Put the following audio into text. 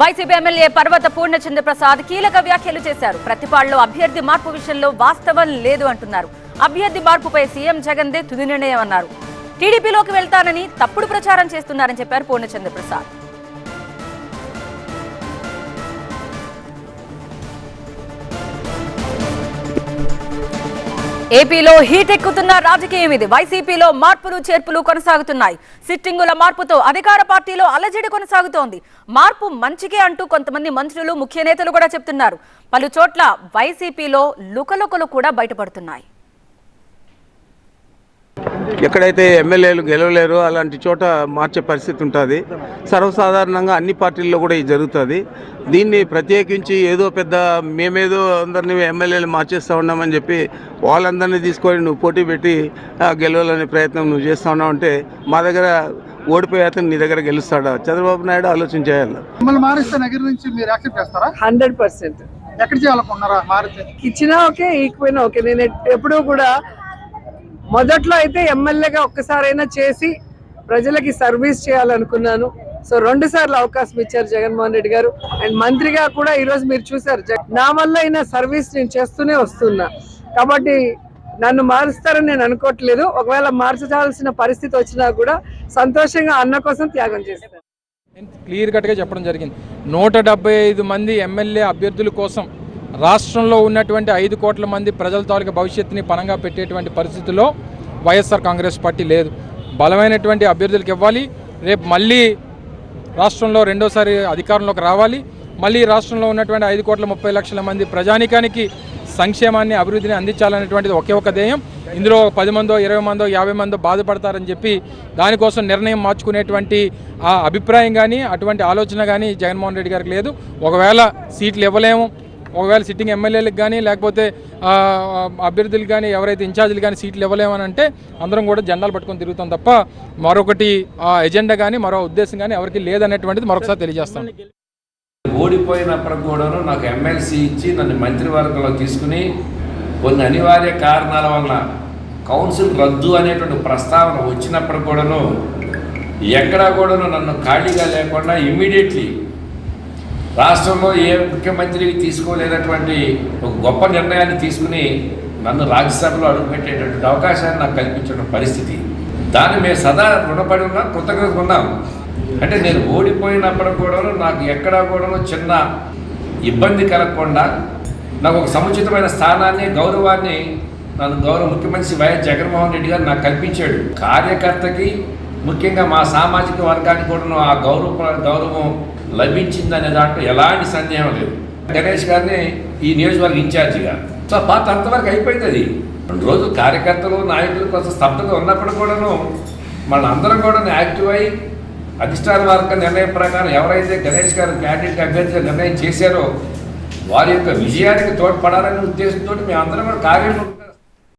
YCP MLA పర్వత పూర్ణచంద్ర ప్రసాద్ కీలక వ్యాఖ్యలు చేశారు. ప్రతిపాడులో అభ్యర్థి మార్పు విషయంలో వాస్తవం లేదు అంటున్నారు. అభ్యర్థి మార్పుపై సీఎం జగన్ దే తుది నిర్ణయం అన్నారు. టీడీపీలోకి వెళ్తానని తప్పుడు ప్రచారం చేస్తున్నారని చెప్పారు పూర్ణచంద్ర ఏపీలో హీట్ ఎక్కుతున్న రాజకీయం ఇది. వైసీపీలో మార్పులు చేర్పులు కొనసాగుతున్నాయి. సిట్టింగుల మార్పుతో అధికార పార్టీలో అలజడి కొనసాగుతోంది. మార్పు మంచికే అంటూ కొంతమంది మంత్రులు ముఖ్య నేతలు కూడా చెప్తున్నారు. పలు చోట్ల వైసీపీలో లుకలుకలు కూడా బయటపడుతున్నాయి. ఎక్కడైతే ఎమ్మెల్యేలు గెలవలేరో అలాంటి చోట మార్చే పరిస్థితి ఉంటుంది. సర్వసాధారణంగా అన్ని పార్టీల్లో కూడా ఇది జరుగుతుంది. దీన్ని ప్రత్యేకించి ఏదో పెద్ద మేమేదో అందరినీ ఎమ్మెల్యేలు మార్చేస్తూ ఉన్నామని చెప్పి వాళ్ళందరినీ తీసుకొని నువ్వు పోటీ పెట్టి గెలవాలనే ప్రయత్నం నువ్వు చేస్తూ ఉన్నావు అంటే మా దగ్గర ఓడిపోయే అతను నీ దగ్గర గెలుస్తాడా? చంద్రబాబు నాయుడు ఆలోచన చేయాలి. మిమ్మల్ని మారిస్తే నగర్ నుంచి మీరు యాక్సెప్ట్ చేస్తారా? Hundred percent. ఎక్కడ చేయాలనుకున్నారా మారితే? ఇచ్చినా ఓకే ఈకపోయినా ఓకే. నేను ఎప్పుడూ కూడా మొదట్లో అయితే ఎమ్మెల్యేగా ఒక్కసారైనా చేసి ప్రజలకి సర్వీస్ చేయాలనుకున్నాను. సో రెండు సార్లు అవకాశం ఇచ్చారు జగన్మోహన్ రెడ్డి గారు. అండ్ మంత్రిగా కూడా ఈరోజు మీరు చూసారు నా వల్ల అయినా సర్వీస్ నేను చేస్తూనే వస్తున్నా. కాబట్టి నన్ను మారుస్తారని నేను అనుకోవట్లేదు. ఒకవేళ మార్చాల్సిన పరిస్థితి వచ్చినా కూడా సంతోషంగా అన్న కోసం త్యాగం చేస్తాను. క్లియర్ కట్గా చెప్పడం జరిగింది. నూట ఐదు మంది ఎమ్మెల్యే అభ్యర్థుల కోసం రాష్ట్రంలో ఉన్నటువంటి ఐదు కోట్ల మంది ప్రజల తాలూకా భవిష్యత్తుని పనంగా పెట్టేటువంటి పరిస్థితుల్లో వైఎస్ఆర్ కాంగ్రెస్ పార్టీ లేదు. బలమైనటువంటి అభ్యర్థులకు ఇవ్వాలి. రేపు మళ్ళీ రాష్ట్రంలో రెండోసారి అధికారంలోకి రావాలి. మళ్ళీ రాష్ట్రంలో ఉన్నటువంటి ఐదు కోట్ల ముప్పై లక్షల మంది ప్రజానికానికి సంక్షేమాన్ని అభివృద్ధిని అందించాలనేటువంటిది ఒకే ఒక ధ్యేయం. ఇందులో పది మందో ఇరవై మందో యాభై మందో బాధపడతారని చెప్పి దానికోసం నిర్ణయం మార్చుకునేటువంటి ఆ అభిప్రాయం కానీ అటువంటి ఆలోచన కానీ జగన్మోహన్ రెడ్డి గారికి లేదు. ఒకవేళ సీట్లు ఇవ్వలేము ఒకవేళ సిట్టింగ్ ఎమ్మెల్యేలకు కానీ లేకపోతే అభ్యర్థులు అభ్యర్థులకు కానీ ఎవరైతే ఇన్ఛార్జీలు కానీ సీట్లు ఇవ్వలేమని అంటే అందరం కూడా జెండాలు పట్టుకొని తిరుగుతాం తప్ప మరొకటి ఆ, ఎజెండా కానీ మరో ఉద్దేశం కానీ ఎవరికి లేదనేటువంటిది మరొకసారి తెలియజేస్తాం. ఓడిపోయినప్పటికి కూడాను నాకు ఎమ్మెల్సీ ఇచ్చి నన్ను మంత్రివర్గంలో తీసుకుని కొన్ని అనివార్య కారణాల వలన కౌన్సిల్ రద్దు అనేటువంటి ప్రస్తావన వచ్చినప్పుడు కూడాను ఎక్కడా కూడాను నన్ను ఖాళీగా లేకుండా ఇమ్మీడియట్లీ రాష్ట్రంలో ఏ ముఖ్యమంత్రికి తీసుకోలేనటువంటి ఒక గొప్ప నిర్ణయాన్ని తీసుకుని నన్ను రాజ్యసభలో అడుగుపెట్టేటటువంటి అవకాశాన్ని నాకు కల్పించిన పరిస్థితి. దాన్ని మేము సదా రుణపడి ఉన్నాం కృతజ్ఞత ఉన్నాం. అంటే నేను ఓడిపోయినప్పుడు కూడాను నాకు ఎక్కడా కూడాను చిన్న ఇబ్బంది కలగకుండా నాకు ఒక సముచితమైన స్థానాన్ని గౌరవాన్ని నన్ను గౌరవ ముఖ్యమంత్రి వైఎస్ జగన్మోహన్ రెడ్డి గారు నాకు కల్పించాడు. కార్యకర్తకి ముఖ్యంగా మా సామాజిక వర్గానికి కూడా ఆ గౌరవ గౌరవం లభించిందనే దాంట్లో ఎలాంటి సందేహం లేదు. గణేష్ గారిని ఈ నియోజకవర్గ ఇన్ఛార్జిగా. సో పాత అంతవరకు అయిపోయింది అది. రెండు రోజులు కార్యకర్తలు నాయకులు కొంత స్తబ్దత ఉన్నప్పుడు కూడాను మన అందరం కూడా యాక్టివ్ అయి అధిష్టాన వర్గ నిర్ణయం ప్రకారం ఎవరైతే గణేష్ గారు క్యాండిడేట్ అభ్యర్థిగా నిర్ణయం చేశారో వారి యొక్క విజయానికి తోడ్పడాలనే ఉద్దేశంతో మేము అందరం కూడా కార్యం